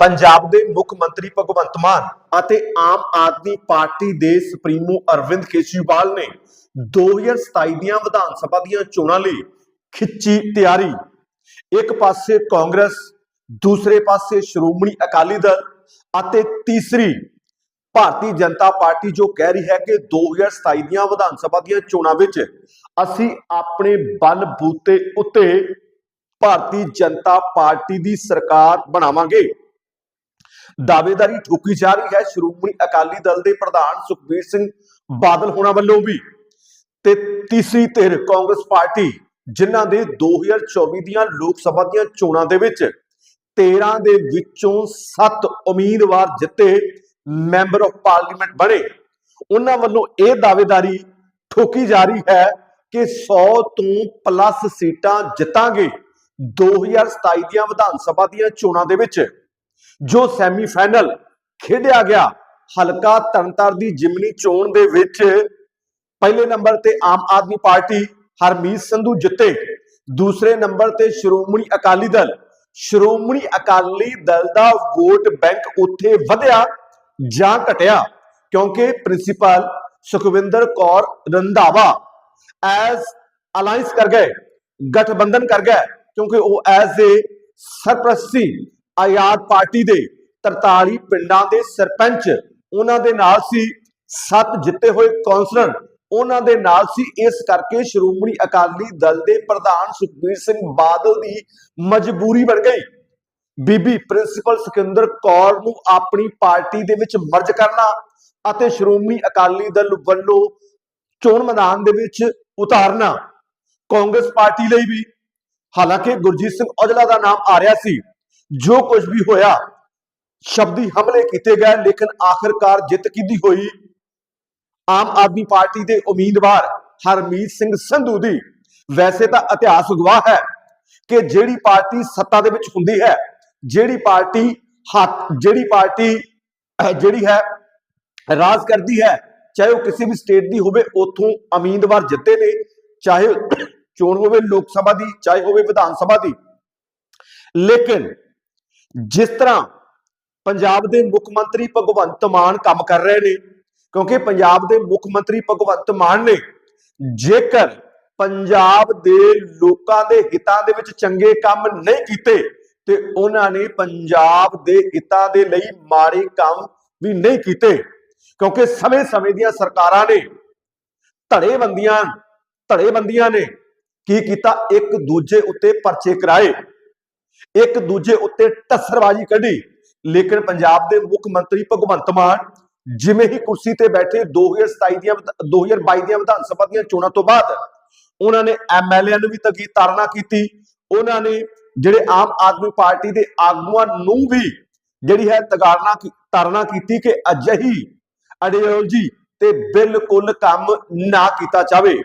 ਪੰਜਾਬ ਦੇ ਮੁੱਖ ਮੰਤਰੀ ਭਗਵੰਤ ਮਾਨ ਅਤੇ ਆਮ ਆਦਮੀ ਪਾਰਟੀ ਦੇ ਸੁਪਰੀਮੋ ਅਰਵਿੰਦ ਕੇਜਰੀਵਾਲ ਨੇ 2027 ਦੀਆਂ ਵਿਧਾਨ ਸਭਾ ਦੀਆਂ ਚੋਣਾਂ ਲਈ ਖਿੱਚੀ ਤਿਆਰੀ। ਇੱਕ ਪਾਸੇ ਕਾਂਗਰਸ, ਦੂਸਰੇ ਪਾਸੇ ਸ਼੍ਰੋਮਣੀ ਅਕਾਲੀ ਦਲ ਅਤੇ ਤੀਸਰੀ ਭਾਰਤੀ ਜਨਤਾ ਪਾਰਟੀ ਜੋ ਕਹਿ ਰਹੀ ਹੈ ਕਿ 2027 ਦੀਆਂ ਵਿਧਾਨ ਸਭਾ ਦੀਆਂ ਚੋਣਾਂ ਵਿੱਚ ਅਸੀਂ ਆਪਣੇ ਬਲ ਬੂਤੇ ਉੱਤੇ ਭਾਰਤੀ ਜਨਤਾ ਪਾਰਟੀ ਦੀ ਸਰਕਾਰ ਬਣਾਵਾਂਗੇ। ਦਾਅਵੇਦਾਰੀ ਠੋਕੀ ਜਾ ਰਹੀ ਹੈ। ਸ਼੍ਰੋਮਣੀ ਅਕਾਲੀ ਦਲ ਦੇ ਪ੍ਰਧਾਨ ਸੁਖਬੀਰ ਸਿੰਘ ਬਾਦਲ ਹੋਣਾ ਵੱਲੋਂ ਵੀ। ਤੇ ਤੀਸਰੀ ਧਿਰ ਕਾਂਗਰਸ ਪਾਰਟੀ, ਜਿਨ੍ਹਾਂ ਦੇ 2024 ਦੀਆਂ ਲੋਕ ਸਭਾ ਦੀਆਂ ਚੋਣਾਂ ਦੇ ਵਿੱਚ 13 ਦੇ ਵਿੱਚੋਂ 7 ਉਮੀਦਵਾਰ ਜਿੱਤੇ ਮੈਂਬਰ ਆਫ ਪਾਰਲੀਮੈਂਟ ਬਣੇ। ਉਹਨਾਂ ਵੱਲੋਂ ਇਹ ਦਾਅਵੇਦਾਰੀ ਠੋਕੀ ਜਾ ਰਹੀ ਹੈ ਕਿ 100 ਤੋਂ ਪਲੱਸ ਸੀਟਾਂ ਜਿੱਤਾਂਗੇ। 2027 ਦੀਆਂ ਵਿਧਾਨ ਸਭਾ ਦੀਆਂ ਚੋਣਾਂ ਦੇ ਵਿੱਚ ਜੋ ਸੈਮੀਫਾਈਨਲ ਖੇਡਿਆ ਗਿਆ, ਹਲਕਾ ਤਰਨਤਾਰ ਦੀ ਜਿਮਨੀ ਚੋਣ ਦੇ ਵਿੱਚ ਪਹਿਲੇ ਨੰਬਰ ਤੇ ਆਮ ਆਦਮੀ ਪਾਰਟੀ ਹਰਮੀਤ ਸੰਧੂ ਜਿੱਤੇ, ਦੂਸਰੇ ਨੰਬਰ ਤੇ ਸ਼੍ਰੋਮਣੀ ਅਕਾਲੀ ਦਲ। ਸ਼੍ਰੋਮਣੀ ਅਕਾਲੀ ਦਲ ਦਾ ਵੋਟ ਬੈਂਕ ਉੱਥੇ ਵਧਿਆ ਜਾਂ ਘਟਿਆ ਕਿਉਂਕਿ principal Sukhwinder Kaur Randhawa as alliance ਕਰ ਗਏ, ਗਠਬੰਧਨ ਕਰ ਗਏ ਕਿਉਂਕਿ ਉਹ ਐਜ਼ ਏ ਸਰਪ੍ਰਸਤੀ ਆਜ਼ਾਦ ਪਾਰਟੀ ਦੇ 43 ਪਿੰਡਾਂ ਦੇ ਸਰਪੰਚ ਉਹਨਾਂ ਦੇ ਨਾਲ ਸੀ, ਸੱਤ ਜਿੱਤੇ ਹੋਏ ਕੌਂਸਲਰ ਉਹਨਾਂ ਦੇ ਨਾਲ ਸੀ। ਇਸ ਕਰਕੇ ਸ਼੍ਰੋਮਣੀ ਅਕਾਲੀ ਦਲ ਦੇ ਪ੍ਰਧਾਨ ਸੁਖਬੀਰ ਸਿੰਘ ਬਾਦਲ ਦੀ ਮਜਬੂਰੀ ਬਣ ਗਈ। ਬੀਬੀ ਪ੍ਰਿੰਸੀਪਲ ਸਿਕੰਦਰ ਕੌਰ ਨੂੰ ਆਪਣੀ ਪਾਰਟੀ ਦੇ ਵਿੱਚ ਮਰਜ ਕਰਨਾ ਅਤੇ ਸ਼੍ਰੋਮਣੀ ਅਕਾਲੀ ਦਲ ਵੱਲੋਂ ਚੋਣ ਮੈਦਾਨ ਦੇ ਵਿੱਚ ਉਤਾਰਨਾ। ਕਾਂਗਰਸ ਪਾਰਟੀ ਲਈ ਵੀ। ਹਾਲਾਂਕਿ ਗੁਰਜੀਤ ਸਿੰਘ ਔਜਲਾ ਦਾ ਨਾਮ ਆ ਰਿਹਾ ਸੀ। ਜੋ ਕੁਝ ਵੀ ਹੋਇਆ, ਸ਼ਬਦੀ ਹਮਲੇ ਕੀਤੇ ਗਏ, ਲੇਕਿਨ ਆਖਰਕਾਰ ਜਿੱਤ ਕਿਹਦੀ ਹੋਈ? ਆਮ ਆਦਮੀ ਪਾਰਟੀ ਦੇ ਉਮੀਦਵਾਰ ਹਰਮੀਤ ਸਿੰਘ ਸੰਧੂ ਦੀ। ਵੈਸੇ ਤਾਂ ਇਤਿਹਾਸ ਗਵਾਹ ਹੈ ਕਿ ਜਿਹੜੀ ਪਾਰਟੀ ਸੱਤਾ ਦੇ ਵਿੱਚ ਹੁੰਦੀ ਹੈ, ਜਿਹੜੀ ਪਾਰਟੀ ਹੱਥ, ਜਿਹੜੀ ਪਾਰਟੀ ਜਿਹੜੀ ਹੈ, ਰਾਜ ਕਰਦੀ ਹੈ, ਚਾਹੇ ਉਹ ਕਿਸੇ ਵੀ ਸਟੇਟ ਦੀ ਹੋਵੇ, ਉਥੋਂ ਉਮੀਦਵਾਰ ਜਿੱਤੇ ਨੇ, ਚਾਹੇ ਚੋਣ ਹੋਵੇ ਲੋਕ ਸਭਾ ਦੀ, ਚਾਹੇ ਹੋਵੇ ਵਿਧਾਨ ਸਭਾ ਦੀ। ਲੇਕਿਨ ਜਿਸ ਤਰ੍ਹਾਂ ਪੰਜਾਬ ਦੇ ਮੁੱਖ ਮੰਤਰੀ ਭਗਵੰਤ ਮਾਨ ਕੰਮ ਕਰ ਰਹੇ ਨੇ, ਕਿਉਂਕਿ ਪੰਜਾਬ ਦੇ ਮੁੱਖ ਮੰਤਰੀ ਭਗਵੰਤ ਮਾਨ ਨੇ ਜੇਕਰ ਪੰਜਾਬ ਦੇ ਲੋਕਾਂ ਦੇ ਹਿੱਤਾਂ ਦੇ ਵਿੱਚ ਚੰਗੇ ਕੰਮ ਨਹੀਂ ਕੀਤੇ, ਤੇ ਉਹਨਾਂ ਨੇ ਪੰਜਾਬ ਦੇ ਹਿੱਤਾਂ ਦੇ ਲਈ ਮਾੜੇ ਕੰਮ ਵੀ ਨਹੀਂ ਕੀਤੇ, ਕਿਉਂਕਿ ਸਮੇਂ-ਸਮੇਂ ਦੀਆਂ ਸਰਕਾਰਾਂ ਨੇ ਧੜੇਬੰਦੀਆਂ ਧੜੇਬੰਦੀਆਂ ਨੇ ਕੀ ਕੀਤਾ? ਇੱਕ ਦੂਜੇ ਉੱਤੇ ਪਰਚੇ ਕਰਾਏ। ਇੱਕ ਦੂਜੇ ਉੱਤੇ ਟੱਸਰਬਾਜ਼ੀ ਕੱਢੀ। ਲੇਕਿਨ ਪੰਜਾਬ ਦੇ ਮੁੱਖ ਮੰਤਰੀ ਭਗਵੰਤ ਮਾਨ ਜਿਵੇਂ ਹੀ ਕੁਰਸੀ ਤੇ ਬੈਠੇ 2027 ਦੀਆਂ 2022 ਦੀਆਂ ਵਿਧਾਨ ਸਭਾ ਦੀਆਂ ਚੋਣਾਂ ਤੋਂ ਬਾਅਦ ਉਹਨਾਂ ਨੇ ਐਮਐਲਏ ਨੂੰ ਵੀ ਤਗੀ ਤਾਰਨਾ ਕੀਤੀ। ਉਹਨਾਂ ਨੇ ਜਿਹੜੇ ਆਮ ਆਦਮੀ ਪਾਰਟੀ ਦੇ ਆਗੂਆਂ ਨੂੰ ਵੀ ਜਿਹੜੀ ਹੈ ਤਗਾਰਨਾ ਤਾਰਨਾ ਕੀਤੀ ਕਿ ਅਜਿਹੀ ਆਈਡੀਓਲੋਜੀ ਤੇ ਬਿਲਕੁਲ ਕੰਮ ਨਾ ਕੀਤਾ ਜਾਵੇ।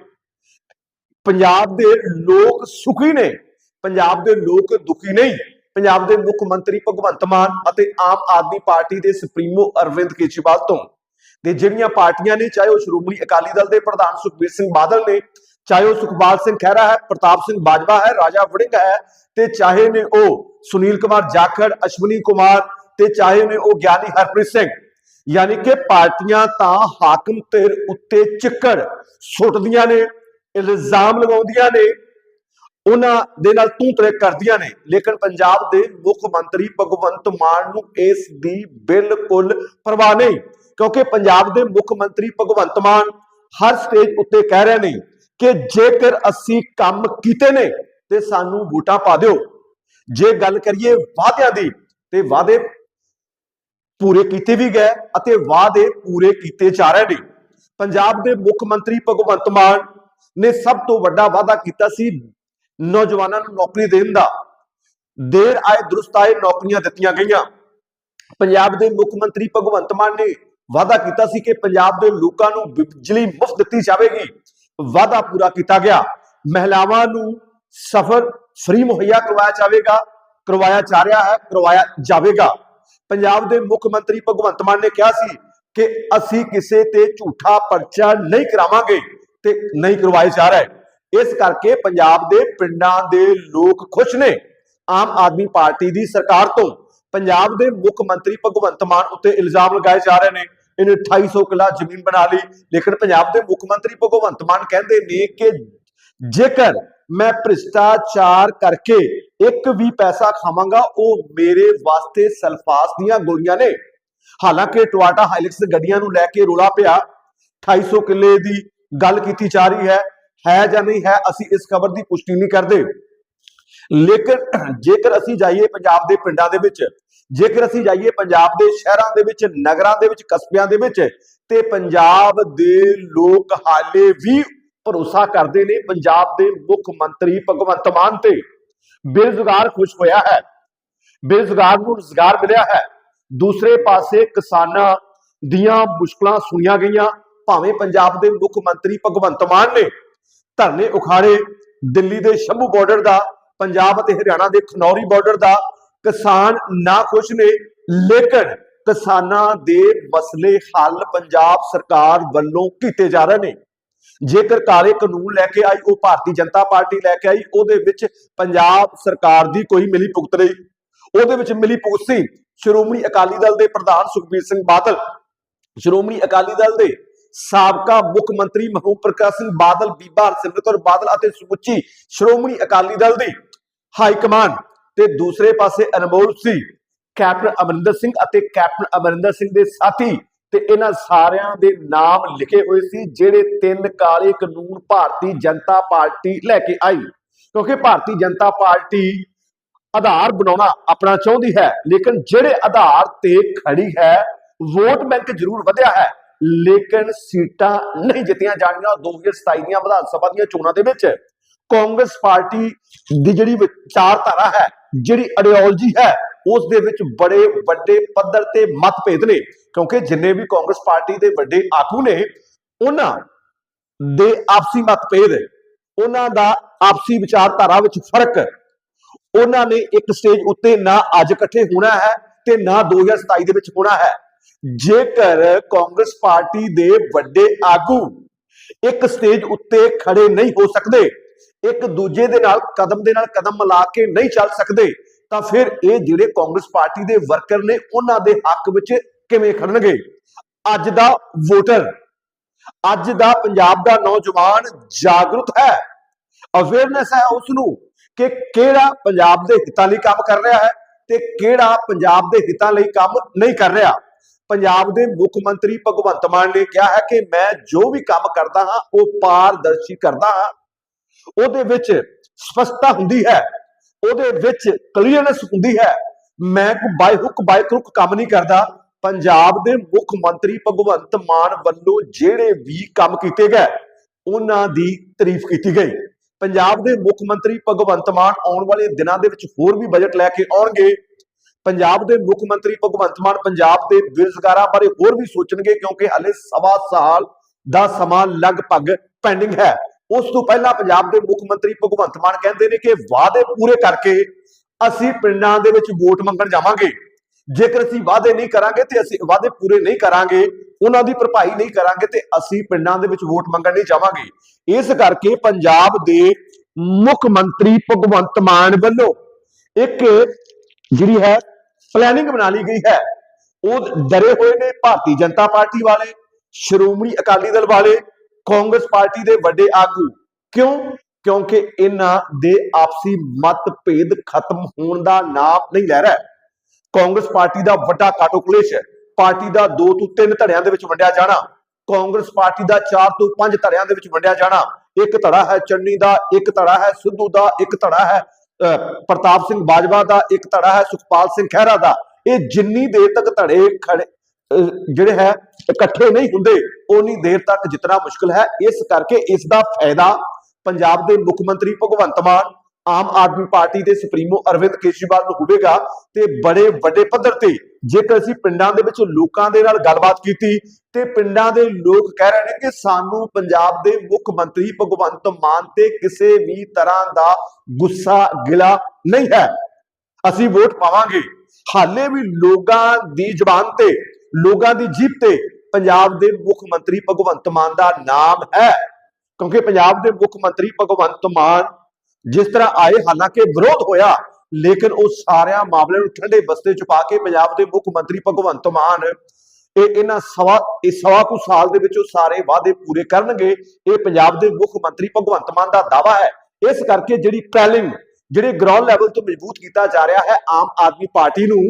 ਪੰਜਾਬ ਦੇ ਲੋਕ ਸੁਖੀ ਨੇ। ਪੰਜਾਬ ਦੇ ਲੋਕ ਦੁਖੀ ਨਹੀਂ। ਪੰਜਾਬ ਦੇ ਮੁੱਖ ਮੰਤਰੀ ਭਗਵੰਤ ਮਾਨ ਅਤੇ ਆਮ ਆਦਮੀ ਪਾਰਟੀ ਦੇ ਸੁਪਰੀਮੋ ਅਰਵਿੰਦ ਕੇਜਰੀਵਾਲ ਤੋਂ। ਤੇ ਜਿਹੜੀਆਂ ਪਾਰਟੀਆਂ ਨੇ, ਚਾਹੇ ਉਹ ਸ਼੍ਰੋਮਣੀ ਅਕਾਲੀ ਦਲ ਦੇ ਪ੍ਰਧਾਨ ਸੁਖਬੀਰ ਸਿੰਘ ਬਾਦਲ ਨੇ, ਚਾਹੇ ਉਹ ਸੁਖਪਾਲ ਸਿੰਘ ਖਹਿਰਾ ਹੈ, ਪ੍ਰਤਾਪ ਸਿੰਘ ਬਾਜਵਾ ਹੈ, ਰਾਜਾ ਵੜਿੰਗ ਹੈ, ਤੇ ਚਾਹੇ ਨੇ ਉਹ ਸੁਨੀਲ ਕੁਮਾਰ ਜਾਖੜ, ਅਸ਼ਵਨੀ ਕੁਮਾਰ ਤੇ ਚਾਹੇ ਨੇ ਉਹ ਗਿਆਨੀ ਹਰਪ੍ਰੀਤ ਸਿੰਘ। ਯਾਨੀ ਕਿ ਪਾਰਟੀਆਂ ਤਾਂ ਹਾਕਮ ਧਿਰ ਉੱਤੇ ਚਿੱਕੜ ਸੁੱਟਦੀਆਂ ਨੇ, ਇਲਜ਼ਾਮ ਲਗਾਉਂਦੀਆਂ ਨੇ ਉਹਨਾਂ ਦੇ ਨਾਲ ਤੂੰ ਤਰੇ ਕਰਦੀਆਂ ਨੇ। ਲੇਕਿਨ ਪੰਜਾਬ ਦੇ ਮੁੱਖ ਮੰਤਰੀ ਭਗਵੰਤ ਮਾਨ ਨੂੰ ਇਸ ਦੀ ਬਿਲਕੁਲ ਪਰਵਾਹ ਨਹੀਂ, ਕਿਉਂਕਿ ਪੰਜਾਬ ਦੇ ਮੁੱਖ ਮੰਤਰੀ ਭਗਵੰਤ ਮਾਨ ਹਰ ਸਟੇਜ ਉੱਤੇ ਕਹਿ ਰਹੇ ਨੇ ਕਿ ਜੇਕਰ ਅਸੀਂ ਕੰਮ ਕੀਤੇ ਨੇ ਤੇ ਸਾਨੂੰ ਵੋਟਾਂ ਪਾ ਦਿਓ। ਜੇ ਗੱਲ ਕਰੀਏ ਵਾਅਦਿਆਂ ਦੀ, ਤੇ ਵਾਅਦੇ ਪੂਰੇ ਕੀਤੇ ਵੀ ਗਏ ਅਤੇ ਵਾਅਦੇ ਪੂਰੇ ਕੀਤੇ ਜਾ ਰਹੇ ਨੇ। ਪੰਜਾਬ ਦੇ ਮੁੱਖ ਮੰਤਰੀ ਭਗਵੰਤ ਮਾਨ ਨੇ ਸਭ ਤੋਂ ਵੱਡਾ ਵਾਅਦਾ ਕੀਤਾ ਸੀ ਨੌਜਵਾਨਾਂ ਨੂੰ ਨੌਕਰੀ ਦੇਣ ਦਾ। ਦੇਰ ਆਏ ਦਰੁਸਤ ਆਏ ਨੌਕਰੀਆਂ ਦਿੱਤੀਆਂ ਗਈਆਂ। ਪੰਜਾਬ ਦੇ ਮੁੱਖ ਮੰਤਰੀ ਭਗਵੰਤ ਮਾਨ ਨੇ ਵਾਅਦਾ ਕੀਤਾ ਸੀ ਕਿ ਪੰਜਾਬ ਦੇ ਲੋਕਾਂ ਨੂੰ ਬਿਜਲੀ ਮੁਫਤ ਦਿੱਤੀ ਜਾਵੇਗੀ। ਵਾਅਦਾ ਪੂਰਾ ਕੀਤਾ ਗਿਆ। ਮਹਿਲਾਵਾਂ ਨੂੰ ਸਫ਼ਰ ਫ੍ਰੀ ਮੁਹੱਈਆ ਕਰਵਾਇਆ ਜਾਵੇਗਾ, ਕਰਵਾਇਆ ਜਾ ਰਿਹਾ ਹੈ, ਕਰਵਾਇਆ ਜਾਵੇਗਾ। ਪੰਜਾਬ ਦੇ ਮੁੱਖ ਮੰਤਰੀ ਭਗਵੰਤ ਮਾਨ ਨੇ ਕਿਹਾ ਸੀ ਕਿ ਅਸੀਂ ਕਿਸੇ ਤੇ ਝੂਠਾ ਪਰਚਾ ਨਹੀਂ ਕਰਾਵਾਂਗੇ ਤੇ ਨਹੀਂ ਕਰਵਾਏ ਜਾ ਰਹੇ। ਇਸ ਕਰਕੇ ਪੰਜਾਬ ਦੇ ਪਿੰਡਾਂ ਦੇ ਲੋਕ ਖੁਸ਼ ਨੇ। ਆਮ ਆਦਮੀ ਪਾਰਟੀ ਦੀ ਸਰਕਾਰ ਤੋਂ ਪੰਜਾਬ ਦੇ ਮੁੱਖ ਮੰਤਰੀ ਭਗਵੰਤ ਮਾਨ ਉੱਤੇ ਇਲਜ਼ਾਮ ਲਗਾਏ ਜਾ ਰਹੇ ਨੇ। ਇਹਨੇ 2800 ਕਿੱਲਾ ਜ਼ਮੀਨ ਬਣਾ ਲਈ, ਲੇਕਿਨ ਪੰਜਾਬ ਦੇ ਮੁੱਖ ਮੰਤਰੀ ਭਗਵੰਤ ਮਾਨ ਕਹਿੰਦੇ ਨੇ ਕਿ ਜੇਕਰ ਮੈਂ ਭ੍ਰਿਸ਼ਟਾਚਾਰ ਕਰਕੇ ਇੱਕ ਵੀ ਪੈਸਾ ਖਾਵਾਂਗਾ, ਉਹ ਮੇਰੇ ਵਾਸਤੇ ਸਲਫਾਸ ਦੀਆਂ ਗੋਲੀਆਂ ਨੇ। ਹਾਲਾਂਕਿ ਟੋਇਟਾ ਹਾਈਲੈਕਸ ਗੱਡੀਆਂ ਨੂੰ ਲੈ ਕੇ ਰੋਲਾ ਪਿਆ। 2800 ਕਿੱਲੇ ਦੀ ਗੱਲ ਕੀਤੀ ਜਾ ਰਹੀ ਹੈ। ਹੈ ਜਾਂ ਨਹੀਂ ਹੈ, ਅਸੀਂ ਇਸ ਖਬਰ ਦੀ ਪੁਸ਼ਟੀ ਨਹੀਂ ਕਰਦੇ। ਲੇਕਿਨ ਜੇਕਰ ਅਸੀਂ ਜਾਈਏ ਪੰਜਾਬ ਦੇ ਪਿੰਡਾਂ ਦੇ ਵਿੱਚ, ਜੇਕਰ ਅਸੀਂ ਜਾਈਏ ਪੰਜਾਬ ਦੇ ਸ਼ਹਿਰਾਂ ਦੇ ਵਿੱਚ, ਨਗਰਾਂ ਦੇ ਵਿੱਚ, ਕਸਬਿਆਂ ਦੇ ਵਿੱਚ, ਤੇ ਪੰਜਾਬ ਦੇ ਲੋਕ ਹਾਲੇ ਵੀ ਭਰੋਸਾ ਕਰਦੇ ਨੇ ਪੰਜਾਬ ਦੇ ਮੁੱਖ ਮੰਤਰੀ ਭਗਵੰਤ ਮਾਨ ਤੇ। ਬੇਰੁਜ਼ਗਾਰ ਖੁਸ਼ ਹੋਇਆ ਹੈ। ਬੇਰੁਜ਼ਗਾਰ ਨੂੰ ਰੁਜ਼ਗਾਰ ਮਿਲਿਆ ਹੈ। ਦੂਸਰੇ ਪਾਸੇ ਕਿਸਾਨਾਂ ਦੀਆਂ ਮੁਸ਼ਕਲਾਂ ਸੁਣੀਆਂ ਗਈਆਂ, ਭਾਵੇਂ ਪੰਜਾਬ ਦੇ ਮੁੱਖ ਮੰਤਰੀ ਭਗਵੰਤ ਮਾਨ ਨੇ। ਧਰਨੇ ਉਖਾੜੇ ਦਿੱਲੀ ਦੇ ਸ਼ੰਭੂ ਬਾਰਡਰ ਦਾ, ਪੰਜਾਬ ਅਤੇ ਹਰਿਆਣਾ ਦੇ ਖਨੌਰੀ ਬਾਰਡਰ ਦਾ, ਕਿਸਾਨ ਨਾ ਖੁਸ਼ ਨੇ, ਲੇਕਿਨ ਕਿਸਾਨਾਂ ਦੇ ਮਸਲੇ ਹੱਲ ਪੰਜਾਬ ਸਰਕਾਰ ਵੱਲੋਂ ਕੀਤੇ ਜਾ ਰਹੇ ਨੇ। ਜੇਕਰ ਕਾਲੇ ਕਾਨੂੰਨ ਲੈ ਕੇ ਆਈ, ਉਹ ਭਾਰਤੀ ਜਨਤਾ ਪਾਰਟੀ ਲੈ ਕੇ ਆਈ, ਉਹਦੇ ਵਿੱਚ ਪੰਜਾਬ ਸਰਕਾਰ ਦੀ ਕੋਈ ਮਿਲੀ ਭੁਗਤ ਨਹੀਂ। ਉਹਦੇ ਵਿੱਚ ਮਿਲੀ ਭੁਗਤ ਸੀ ਸ਼੍ਰੋਮਣੀ ਅਕਾਲੀ ਦਲ ਦੇ ਪ੍ਰਧਾਨ ਸੁਖਬੀਰ ਸਿੰਘ ਬਾਦਲ। ਸ਼੍ਰੋਮਣੀ ਅਕਾਲੀ ਦਲ ਦੇ ਸਾਬਕਾ ਮੁੱਖ ਮੰਤਰੀ ਮਹਬੂਬ ਪ੍ਰਕਾਸ਼ ਸਿੰਘ ਬਾਦਲ, ਬੀਬਾ ਹਰਸਿਮਰਤ ਕੌਰ ਬਾਦਲ ਅਤੇ ਸਮੁੱਚੀ ਸ਼੍ਰੋਮਣੀ ਅਕਾਲੀ ਦਲ ਦੀ ਹਾਈ ਕਮਾਂਡ ਤੇ ਦੂਸਰੇ ਪਾਸੇ ਅਨਮੋਲ ਸੀ। ਕੈਪਟਨ ਅਮਰਿੰਦਰ ਸਿੰਘ ਅਤੇ ਕੈਪਟਨ ਅਮਰਿੰਦਰ ਸਿੰਘ ਦੇ ਸਾਥੀ ਤੇ ਇਹਨਾਂ ਸਾਰਿਆਂ ਦੇ ਨਾਮ ਲਿਖੇ ਹੋਏ ਸੀ, ਜਿਹੜੇ ਤਿੰਨ ਕਾਲੇ ਕਾਨੂੰਨ ਭਾਰਤੀ ਜਨਤਾ ਪਾਰਟੀ ਲੈ ਕੇ ਆਈ। ਕਿਉਂਕਿ ਭਾਰਤੀ ਜਨਤਾ ਪਾਰਟੀ ਆਧਾਰ ਬਣਾਉਣਾ ਆਪਣਾ ਚਾਹੁੰਦੀ ਹੈ, ਲੇਕਿਨ ਜਿਹੜੇ ਆਧਾਰ ਤੇ ਖੜੀ ਹੈ, ਵੋਟ ਬੈਂਕ ਜ਼ਰੂਰ ਵਧਿਆ ਹੈ। ਲੇਕਿਨ ਸੀਟਾਂ ਨਹੀਂ ਜਿੱਤੀਆਂ ਜਾਣੀਆਂ 2027 ਦੀਆਂ ਵਿਧਾਨ ਸਭਾ ਦੀਆਂ ਚੋਣਾਂ ਦੇ ਵਿੱਚ। ਕਾਂਗਰਸ ਪਾਰਟੀ ਦੀ ਜਿਹੜੀ ਵਿਚਾਰਧਾਰਾ ਹੈ, ਜਿਹੜੀ ਆਈਡੀਓਲੋਜੀ ਹੈ, ਉਸ ਦੇ ਵਿੱਚ ਬੜੇ ਵੱਡੇ ਪੱਧਰ ਤੇ ਮਤਭੇਦ ਨੇ। ਕਿਉਂਕਿ ਜਿੰਨੇ ਵੀ ਕਾਂਗਰਸ ਪਾਰਟੀ ਦੇ ਵੱਡੇ ਆਗੂ ਨੇ, ਉਹਨਾਂ ਦੇ ਆਪਸੀ ਮਤਭੇਦ, ਉਹਨਾਂ ਦਾ ਆਪਸੀ ਵਿਚਾਰਧਾਰਾ ਵਿੱਚ ਫ਼ਰਕ, ਉਹਨਾਂ ਨੇ ਇੱਕ ਸਟੇਜ ਉੱਤੇ ਨਾ ਅੱਜ ਇਕੱਠੇ ਹੋਣਾ ਹੈ ਤੇ ਨਾ 2027 ਦੇ ਵਿੱਚ ਹੋਣਾ ਹੈ। ਜੇਕਰ ਕਾਂਗਰਸ ਪਾਰਟੀ ਦੇ ਵੱਡੇ ਆਗੂ ਇੱਕ ਸਟੇਜ ਉੱਤੇ ਖੜੇ ਨਹੀਂ ਹੋ ਸਕਦੇ, ਇੱਕ ਦੂਜੇ ਦੇ ਨਾਲ ਕਦਮ ਦੇ ਨਾਲ ਕਦਮ ਮਿਲਾ ਕੇ ਨਹੀਂ ਚੱਲ ਸਕਦੇ, ਤਾਂ ਫਿਰ ਇਹ ਜਿਹੜੇ ਕਾਂਗਰਸ ਪਾਰਟੀ ਦੇ ਵਰਕਰ ਨੇ, ਉਹਨਾਂ ਦੇ ਹੱਕ ਵਿੱਚ ਕਿਵੇਂ ਖੜਨਗੇ? ਅੱਜ ਦਾ ਵੋਟਰ, ਅੱਜ ਦਾ ਪੰਜਾਬ ਦਾ ਨੌਜਵਾਨ ਜਾਗਰੂਕ ਹੈ। ਅਵੇਅਰਨੈਸ ਹੈ ਉਸ ਨੂੰ ਕਿ ਕਿਹੜਾ ਪੰਜਾਬ ਦੇ ਹਿੱਤਾਂ ਲਈ ਕੰਮ ਕਰ ਰਿਹਾ ਹੈ ਤੇ ਕਿਹੜਾ ਪੰਜਾਬ ਦੇ ਹਿੱਤਾਂ ਲਈ ਕੰਮ ਨਹੀਂ ਕਰ ਰਿਹਾ। ਪੰਜਾਬ ਦੇ ਮੁੱਖ ਮੰਤਰੀ ਭਗਵੰਤ ਮਾਨ ਨੇ ਕਿਹਾ ਹੈ ਕਿ ਮੈਂ ਜੋ ਵੀ ਕੰਮ ਕਰਦਾ ਹਾਂ, ਉਹ ਪਾਰਦਰਸ਼ੀ ਕਰਦਾ ਹਾਂ। ਉਹਦੇ ਵਿੱਚ ਸਪਸ਼ਟਤਾ ਹੁੰਦੀ ਹੈ। ਉਹਦੇ ਵਿੱਚ ਕਲੀਅਰਨੈਸ ਹੁੰਦੀ ਹੈ। ਮੈਂ ਕੋਈ ਬਾਈ ਹੁੱਕ ਬਾਈ ਕਰੁੱਕ ਕੰਮ ਨਹੀਂ ਕਰਦਾ। ਪੰਜਾਬ ਦੇ ਮੁੱਖ ਮੰਤਰੀ ਭਗਵੰਤ ਮਾਨ ਵੱਲੋਂ ਜਿਹੜੇ ਵੀ ਕੰਮ ਕੀਤੇ ਗਏ, ਉਹਨਾਂ ਦੀ ਤਾਰੀਫ ਕੀਤੀ ਗਈ। ਪੰਜਾਬ ਦੇ ਮੁੱਖ ਮੰਤਰੀ ਭਗਵੰਤ ਮਾਨ ਆਉਣ ਵਾਲੇ ਦਿਨਾਂ ਦੇ ਵਿੱਚ ਹੋਰ ਵੀ ਬਜਟ ਲੈ ਕੇ ਆਉਣਗੇ। ਪੰਜਾਬ ਦੇ ਮੁੱਖ ਮੰਤਰੀ ਭਗਵੰਤ ਮਾਨ ਪੰਜਾਬ ਦੇ ਬੇਰੁਜ਼ਗਾਰਾਂ ਬਾਰੇ ਹੋਰ ਵੀ ਸੋਚਣਗੇ ਕਿਉਂਕਿ ਹਲੇ ਸਵਾ ਸਾਲ ਦਾ ਸਮਾਂ ਲਗਭਗ ਪੈਂਡਿੰਗ ਹੈ। ਉਸ ਤੋਂ ਪਹਿਲਾਂ ਪੰਜਾਬ ਦੇ ਮੁੱਖ ਮੰਤਰੀ ਭਗਵੰਤ ਮਾਨ ਕਹਿੰਦੇ ਨੇ ਕਿ ਵਾਅਦੇ ਪੂਰੇ ਕਰਕੇ ਅਸੀਂ ਪਿੰਡਾਂ ਦੇ ਵਿੱਚ ਵੋਟ ਮੰਗਣ ਜਾਵਾਂਗੇ। ਜੇਕਰ ਅਸੀਂ ਵਾਅਦੇ ਨਹੀਂ ਕਰਾਂਗੇ ਤੇ ਅਸੀਂ ਵਾਅਦੇ ਪੂਰੇ ਨਹੀਂ ਕਰਾਂਗੇ, ਉਹਨਾਂ ਦੀ ਭਰਪਾਈ ਨਹੀਂ ਕਰਾਂਗੇ ਤੇ ਅਸੀਂ ਪਿੰਡਾਂ ਦੇ ਵਿੱਚ ਵੋਟ ਮੰਗਣ ਨਹੀਂ ਜਾਵਾਂਗੇ। ਇਸ ਕਰਕੇ ਪੰਜਾਬ ਦੇ ਮੁੱਖ ਮੰਤਰੀ ਭਗਵੰਤ ਮਾਨ ਵੱਲੋਂ ਇੱਕ ਜਿਹੜੀ ਹੈ ਪਲੈਨਿੰਗ ਬਣਾ ਲਈ ਗਈ ਹੈ। ਉਹ ਡਰੇ ਹੋਏ ਨੇ ਭਾਰਤੀ ਜਨਤਾ ਪਾਰਟੀ ਵਾਲੇ, ਸ਼੍ਰੋਮਣੀ ਅਕਾਲੀ ਦਲ ਵਾਲੇ, ਕਾਂਗਰਸ ਪਾਰਟੀ ਦੇ ਵੱਡੇ ਆਗੂ। ਕਿਉਂ? ਕਿਉਂਕਿ ਇਹਨਾਂ ਦੇ ਆਪਸੀ ਮਤਭੇਦ ਖਤਮ ਹੋਣ ਦਾ ਨਾਮ ਨਹੀਂ ਲੈ ਰਿਹਾ। ਕਾਂਗਰਸ ਪਾਰਟੀ ਦਾ ਵੱਡਾ ਕਾਟੋ ਕਲੇਸ਼ ਹੈ। ਪਾਰਟੀ ਦਾ 2 ਤੋਂ 3 ਧੜਿਆਂ ਦੇ ਵਿੱਚ ਵੰਡਿਆ ਜਾਣਾ। ਕਾਂਗਰਸ ਪਾਰਟੀ ਦਾ 4 ਤੋਂ 5 ਧੜਿਆਂ ਦੇ ਵਿੱਚ ਵੰਡਿਆ ਜਾਣਾ। ਇੱਕ ਧੜਾ ਹੈ ਚੰਨੀ ਦਾ, ਇੱਕ ਧੜਾ ਹੈ ਸਿੱਧੂ ਦਾ, ਇੱਕ ਧੜਾ ਹੈ ਪ੍ਰਤਾਪ ਸਿੰਘ ਬਾਜਵਾ ਦਾ ਇੱਕ ਧੜਾ ਹੈ, ਸੁਖਪਾਲ ਸਿੰਘ ਖਹਿਰਾ ਦਾ। ਇਹ ਜਿੰਨੀ ਦੇਰ ਤੱਕ ਧੜੇ ਖੜੇ ਜਿਹੜੇ ਹੈ, ਇਕੱਠੇ ਨਹੀਂ ਹੁੰਦੇ ਉਨੀ ਦੇਰ ਤੱਕ ਜਿੱਤਣਾ ਮੁਸ਼ਕਲ ਹੈ। ਇਸ ਕਰਕੇ ਇਸ ਦਾ ਫਾਇਦਾ ਪੰਜਾਬ ਦੇ ਮੁੱਖ ਮੰਤਰੀ ਭਗਵੰਤ ਮਾਨ ਆਮ ਆਦਮੀ ਪਾਰਟੀ ਦੇ ਸੁਪਰੀਮੋ ਅਰਵਿੰਦ ਕੇਜਰੀਵਾਲ ਨੂੰ ਹੋਵੇਗਾ ਤੇ ਬੜੇ ਵੱਡੇ ਪੱਧਰ ਤੇ ਜੇਕਰ ਅਸੀਂ ਪਿੰਡਾਂ ਦੇ ਵਿੱਚ ਲੋਕਾਂ ਦੇ ਨਾਲ ਗੱਲਬਾਤ ਕੀਤੀ ਤੇ ਪਿੰਡਾਂ ਦੇ ਲੋਕ ਕਹਿ ਰਹੇ ਨੇ ਕਿ ਸਾਨੂੰ ਪੰਜਾਬ ਦੇ ਮੁੱਖ ਮੰਤਰੀ ਭਗਵੰਤ ਮਾਨ ਤੇ ਕਿਸੇ ਵੀ ਤਰ੍ਹਾਂ ਦਾ ਗੁੱਸਾ ਗਿਲਾ ਨਹੀਂ ਹੈ। ਅਸੀਂ ਵੋਟ ਪਾਵਾਂਗੇ। ਹਾਲੇ ਵੀ ਲੋਕਾਂ ਦੀ ਜ਼ੁਬਾਨ ਤੇ, ਲੋਕਾਂ ਦੀ ਜੀਭ ਤੇ ਪੰਜਾਬ ਦੇ ਮੁੱਖ ਮੰਤਰੀ ਭਗਵੰਤ ਮਾਨ ਦਾ ਨਾਮ ਹੈ। ਕਿਉਂਕਿ ਪੰਜਾਬ ਦੇ ਮੁੱਖ ਮੰਤਰੀ ਭਗਵੰਤ ਮਾਨ ਜਿਸ ਤਰ੍ਹਾਂ ਆਏ, ਹਾਲਾਂਕਿ ਵਿਰੋਧ ਹੋਇਆ, ਲੇਕਿਨ ਉਹ ਸਾਰਿਆਂ ਮਾਮਲਿਆਂ ਨੂੰ ਠੰਡੇ ਬਸਤੇ ਚ ਪਾ ਕੇ ਪੰਜਾਬ ਦੇ ਮੁੱਖ ਮੰਤਰੀ ਭਗਵੰਤ ਮਾਨ, ਇਹ ਇਹਨਾਂ ਸਵਾ, ਇਹ ਸਵਾ ਕੁ ਸਾਲ ਦੇ ਵਿੱਚ ਉਹ ਸਾਰੇ ਵਾਅਦੇ ਪੂਰੇ ਕਰਨਗੇ, ਇਹ ਪੰਜਾਬ ਦੇ ਮੁੱਖ ਮੰਤਰੀ ਭਗਵੰਤ ਮਾਨ ਦਾ ਦਾਵਾ ਹੈ। ਇਸ ਕਰਕੇ ਜਿਹੜੀ ਪੈਲਿੰਗ ਜਿਹੜੇ ਗਰਾਊਂਡ ਲੈਵਲ ਤੋਂ ਮਜ਼ਬੂਤ ਕੀਤਾ ਜਾ ਰਿਹਾ ਹੈ ਆਮ ਆਦਮੀ ਪਾਰਟੀ ਨੂੰ,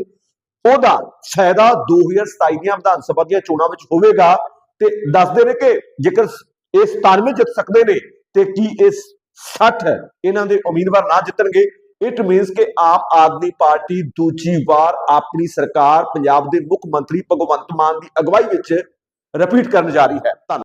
ਉਹਦਾ ਫਾਇਦਾ 2027 ਦੀਆਂ ਵਿਧਾਨ ਸਭਾ ਦੀਆਂ ਚੋਣਾਂ ਵਿੱਚ ਹੋਵੇਗਾ, ਤੇ ਦੱਸਦੇ ਨੇ ਕਿ ਜੇਕਰ ਇਹ 97 ਜਿੱਤ ਸਕਦੇ ਨੇ, ਤੇ ਕੀ ਇਸ 60 ਇਹਨਾਂ ਦੇ ਉਮੀਦਵਾਰ ਨਾ ਜਿੱਤਣਗੇ। ਇਟ ਮੀਨਸ ਕਿ ਆਮ ਆਦਮੀ ਪਾਰਟੀ ਦੂਜੀ ਵਾਰ ਆਪਣੀ ਸਰਕਾਰ ਪੰਜਾਬ ਦੇ ਮੁੱਖ ਮੰਤਰੀ ਭਗਵੰਤ ਮਾਨ ਦੀ ਅਗਵਾਈ ਵਿੱਚ ਰਿਪੀਟ ਕਰਨ ਜਾ ਰਹੀ ਹੈ। ਧੰਨਵਾਦ।